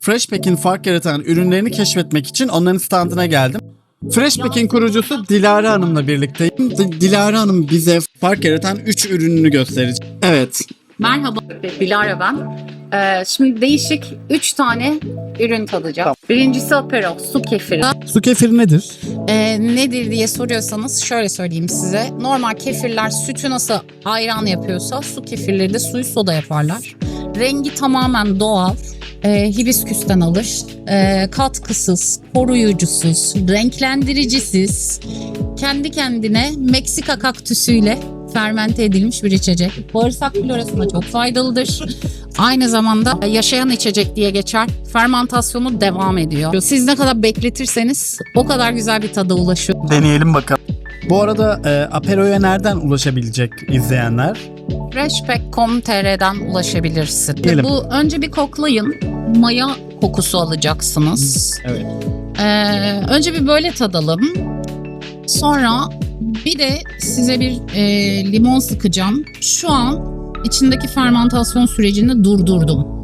Freshpack'in fark yaratan ürünlerini keşfetmek için onların standına geldim. Freshpack'in kurucusu Dilara Hanım'la birlikteyim. D- Dilara Hanım bize fark yaratan 3 ürününü gösterecek. Evet. Merhaba, Dilara ben. Ee, şimdi değişik 3 tane ürün tadacağım. Birincisi Apero, su kefiri. Su kefiri nedir? Ee, nedir diye soruyorsanız şöyle söyleyeyim size. Normal kefirler sütü nasıl ayran yapıyorsa su kefirleri de suyu soda yaparlar. Rengi tamamen doğal. Ee, hibisküsten alır. Ee, katkısız, koruyucusuz, renklendiricisiz, kendi kendine Meksika kaktüsüyle fermente edilmiş bir içecek. Bağırsak florasına çok faydalıdır. Aynı zamanda yaşayan içecek diye geçer. Fermentasyonu devam ediyor. Siz ne kadar bekletirseniz o kadar güzel bir tada ulaşıyor. Deneyelim bakalım. Bu arada e, Apero'ya nereden ulaşabilecek izleyenler? Freshpack.com.tr'den ulaşabilirsin. Diyelim. Bu önce bir koklayın. Maya kokusu alacaksınız. Evet. Ee, önce bir böyle tadalım. Sonra bir de size bir e, limon sıkacağım. Şu an içindeki fermentasyon sürecini durdurdum.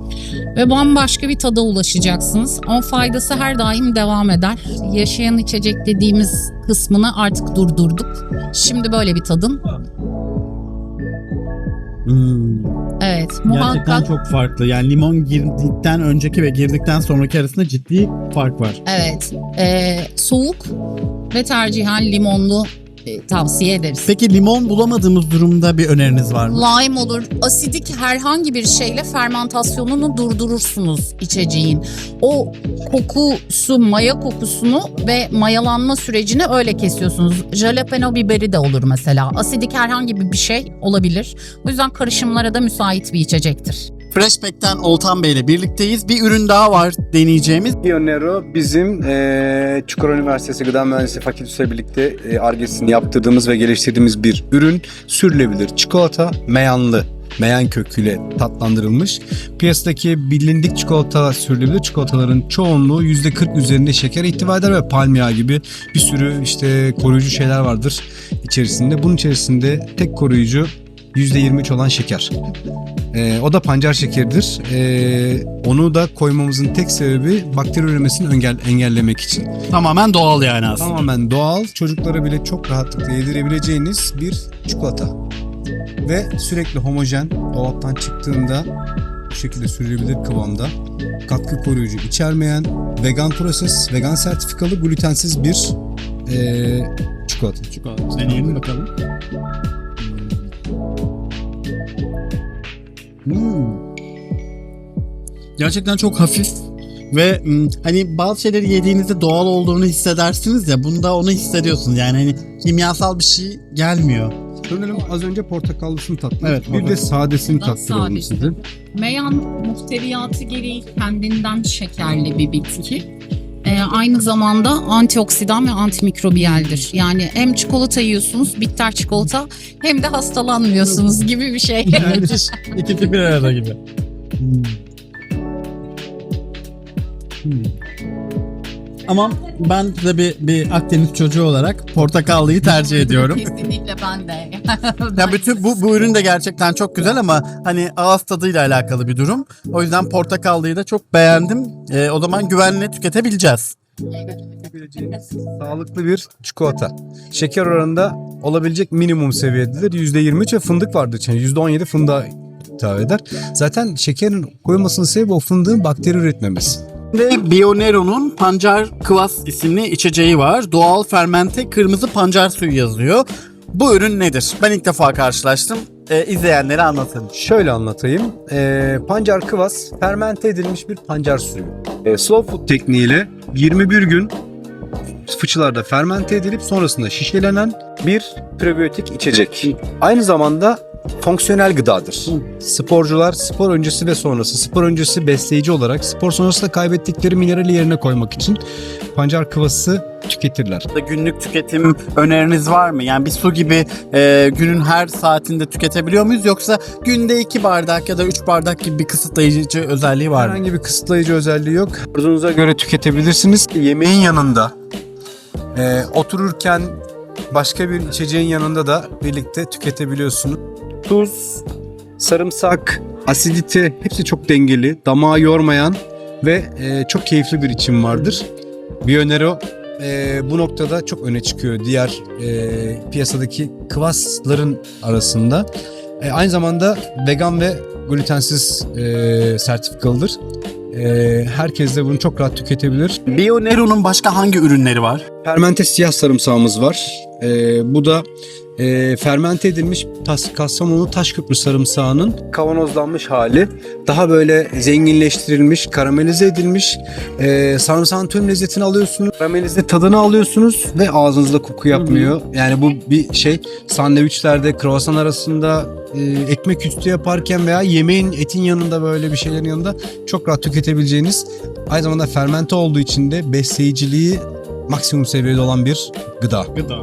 Ve bambaşka bir tada ulaşacaksınız. Ama faydası her daim devam eder. Yaşayan içecek dediğimiz kısmını artık durdurduk. Şimdi böyle bir tadın. Evet, Gerçekten muhakkak. çok farklı. Yani limon girdikten önceki ve girdikten sonraki arasında ciddi fark var. Evet, e, soğuk ve tercihen limonlu e, tavsiye ederiz. Peki limon bulamadığımız durumda bir öneriniz var mı? Lime olur. Asidik herhangi bir şeyle fermentasyonunu durdurursunuz içeceğin. O kokusu, maya kokusunu ve mayalanma sürecini öyle kesiyorsunuz. Jalapeno biberi de olur mesela. Asidik herhangi bir bir şey olabilir. O yüzden karışımlara da müsait bir içecektir. Freshpack'ten Oltan Bey ile birlikteyiz. Bir ürün daha var deneyeceğimiz. Pionero bizim eee Çukurova Üniversitesi Gıda Mühendisliği Fakültesiyle ile birlikte eee, Ar-Ge'sini yaptırdığımız ve geliştirdiğimiz bir ürün. Sürülebilir çikolata meyanlı. Meyan köküyle tatlandırılmış. Piyasadaki bilindik çikolata sürülebilir çikolataların çoğunluğu %40 üzerinde şeker ihtiva eder ve palmiye gibi bir sürü işte koruyucu şeyler vardır içerisinde. Bunun içerisinde tek koruyucu %23 olan şeker. Ee, o da pancar şekeridir. Ee, onu da koymamızın tek sebebi bakteri üremesini engel, engellemek için. Tamamen doğal yani aslında. Tamamen doğal, çocuklara bile çok rahatlıkla yedirebileceğiniz bir çikolata. Ve sürekli homojen, dolaptan çıktığında bu şekilde sürülebilir kıvamda. Katkı koruyucu içermeyen, vegan proses, vegan sertifikalı, glutensiz bir ee, çikolata. Çikolata. Deneyelim bakalım. Hmm. Gerçekten çok hafif ve hmm, hani bazı şeyleri yediğinizde doğal olduğunu hissedersiniz ya bunda onu hissediyorsunuz yani hani kimyasal bir şey gelmiyor. Sanırım az önce portakallısını tattım. Evet, bir de sadesini tattıralım size. Meyan muhteviyatı gereği kendinden şekerli bir bitki. Ee, aynı zamanda antioksidan ve antimikrobiyeldir. Yani hem çikolata yiyorsunuz, bitter çikolata hem de hastalanmıyorsunuz gibi bir şey. İkisi bir arada gibi. Hmm. Hmm. Ama ben de bir, bir Akdeniz çocuğu olarak portakallıyı tercih ediyorum. Kesinlikle ben de. Ya bütün bu, bu ürün de gerçekten çok güzel ama hani ağız tadıyla alakalı bir durum. O yüzden portakallıyı da çok beğendim. Ee, o zaman güvenle tüketebileceğiz. Tüketebileceğiniz sağlıklı bir çikolata. Şeker oranında olabilecek minimum seviyededir. %23 ve fındık vardır içinde. %17 fındığa hitap eder. Zaten şekerin koyulmasının sebebi o fındığın bakteri üretmemesi. Ve Bionero'nun Pancar Kıvas isimli içeceği var. Doğal fermente kırmızı pancar suyu yazıyor. Bu ürün nedir? Ben ilk defa karşılaştım. Ee, izleyenlere anlatın. Şöyle anlatayım. Ee, pancar kıvas fermente edilmiş bir pancar suyu. Ee, slow food tekniğiyle 21 gün fıçılarda fermente edilip sonrasında şişelenen bir prebiyotik içecek. Aynı zamanda fonksiyonel gıdadır. Sporcular spor öncesi ve sonrası, spor öncesi besleyici olarak spor sonrasında kaybettikleri minerali yerine koymak için pancar kıvası tüketirler. Günlük tüketim öneriniz var mı? Yani bir su gibi e, günün her saatinde tüketebiliyor muyuz? Yoksa günde iki bardak ya da üç bardak gibi bir kısıtlayıcı özelliği var mı? Herhangi bir kısıtlayıcı özelliği yok. Arzunuza göre tüketebilirsiniz. Yemeğin yanında, e, otururken başka bir içeceğin yanında da birlikte tüketebiliyorsunuz. Tuz, sarımsak, asidite hepsi çok dengeli. Damağı yormayan ve e, çok keyifli bir içim vardır. Bionero e, bu noktada çok öne çıkıyor diğer e, piyasadaki kıvasların arasında. E, aynı zamanda vegan ve glutensiz e, sertifikalıdır. E, herkes de bunu çok rahat tüketebilir. Bionero'nun başka hangi ürünleri var? Fermente siyah sarımsağımız var. E, bu da e, fermente edilmiş tas, Kastamonu Taşköprü sarımsağının kavanozlanmış hali. Daha böyle zenginleştirilmiş, karamelize edilmiş. E, sarımsağın tüm lezzetini alıyorsunuz. Karamelize tadını alıyorsunuz ve ağzınızda koku yapmıyor. Yani bu bir şey sandviçlerde, kruvasan arasında e, ekmek üstü yaparken veya yemeğin etin yanında böyle bir şeylerin yanında çok rahat tüketebileceğiniz aynı zamanda fermente olduğu için de besleyiciliği maksimum seviyede olan bir gıda. Gıda.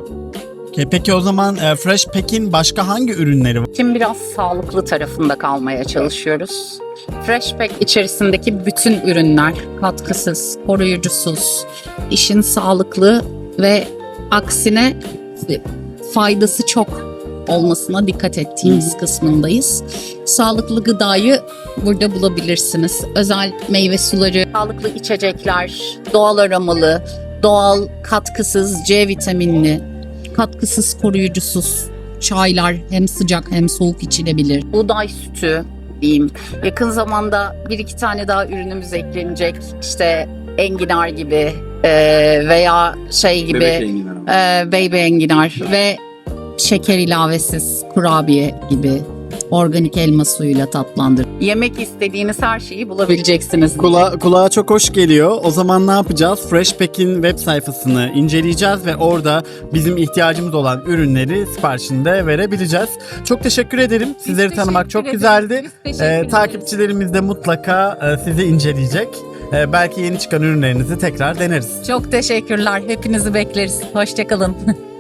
Okay, peki o zaman e, Fresh Pack'in başka hangi ürünleri var? Şimdi biraz sağlıklı tarafında kalmaya çalışıyoruz. Fresh Pack içerisindeki bütün ürünler katkısız, koruyucusuz, işin sağlıklı ve aksine faydası çok olmasına dikkat ettiğimiz kısmındayız. Sağlıklı gıdayı burada bulabilirsiniz. Özel meyve suları, sağlıklı içecekler, doğal aromalı, doğal katkısız C vitaminli, katkısız koruyucusuz çaylar hem sıcak hem soğuk içilebilir. Buğday sütü diyeyim. Yakın zamanda bir iki tane daha ürünümüz eklenecek. İşte enginar gibi e, veya şey gibi e, baby enginar ve şeker ilavesiz kurabiye gibi organik elma suyuyla tatlandır. Yemek istediğiniz her şeyi bulabileceksiniz. Kula, kulağa çok hoş geliyor. O zaman ne yapacağız? Fresh Pack'in web sayfasını inceleyeceğiz ve orada bizim ihtiyacımız olan ürünleri siparişinde verebileceğiz. Çok teşekkür ederim. Sizleri tanımak çok güzeldi. Ee, takipçilerimiz de mutlaka e, sizi inceleyecek. Ee, belki yeni çıkan ürünlerinizi tekrar deneriz. Çok teşekkürler. Hepinizi bekleriz. Hoşçakalın.